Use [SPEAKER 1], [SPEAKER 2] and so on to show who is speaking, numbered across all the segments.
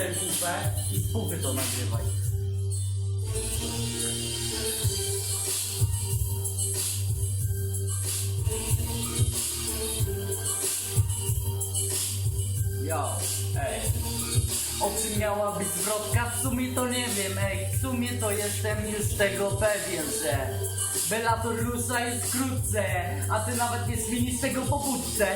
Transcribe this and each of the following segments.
[SPEAKER 1] kupę i z pupy to nagrywaj. Jo, ej. O czym miała być zwrotka? W sumie to nie wiem, ej. W sumie to jestem już tego pewien, że Bellator rusza jest wkrótce, a ty nawet nie zmienisz tego po wódce.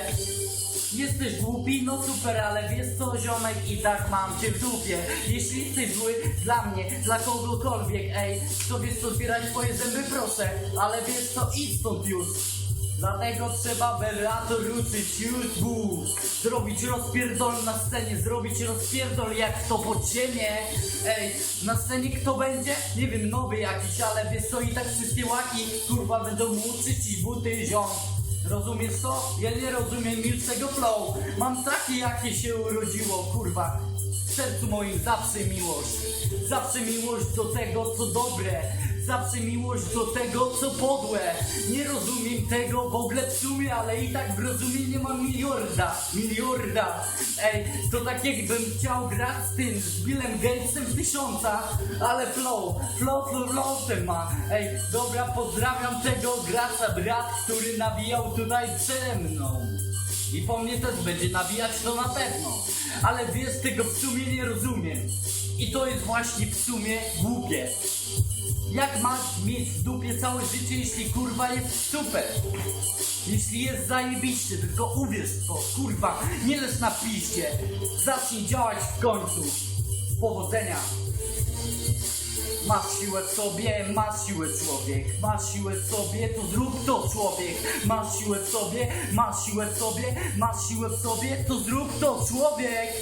[SPEAKER 1] Jesteś głupi, no super, ale wiesz co, ziomek, i tak mam cię w dupie. Jeśli jesteś zły dla mnie, dla kogokolwiek, ej, to wiesz co, zbieraj swoje zęby, proszę, ale wiesz co, idź stąd już. Dlatego trzeba Bellator ruszyć już, bu. Zrobić rozpierdol na scenie, zrobić rozpierdol jak to pod ziemię. Ej, na scenie kto będzie? Nie wiem, nowy jakiś, ale wiesz co, i tak wszystkie łaki, kurwa, będą mu uczyć i buty ziom. Rozumiesz to? Ja nie rozumiem już flow. Mam takie, jakie się urodziło, kurwa. W sercu moim zawsze miłość. Zawsze miłość do tego, co dobre. Zawsze miłość do tego, co podłe. Nie rozumiem tego w ogóle w sumie, ale i tak w rozumieniu mam miliorda. Miliorda. Ej, to tak jakbym chciał grać z tym, z Billem Gatesem w tysiąca, ale flow, flow, flow, flow ma. Ej, dobra, pozdrawiam tego gracza, brat, który nabijał tutaj przede mną. I po mnie też będzie nabijać to na pewno. Ale wiesz, tego w sumie nie rozumiem. I to jest właśnie w sumie głupie. Jak masz mieć w dupie całe życie, jeśli kurwa jest super? Jeśli jest zajebiście, tylko uwierz to, kurwa, nie leż na piście. Zacznij działać w końcu. Powodzenia. Masz siłę w sobie, masz siłę człowiek, masz siłę w sobie, to zrób to człowiek. Masz siłę w sobie, masz siłę w sobie, masz siłę w sobie, to zrób to człowiek.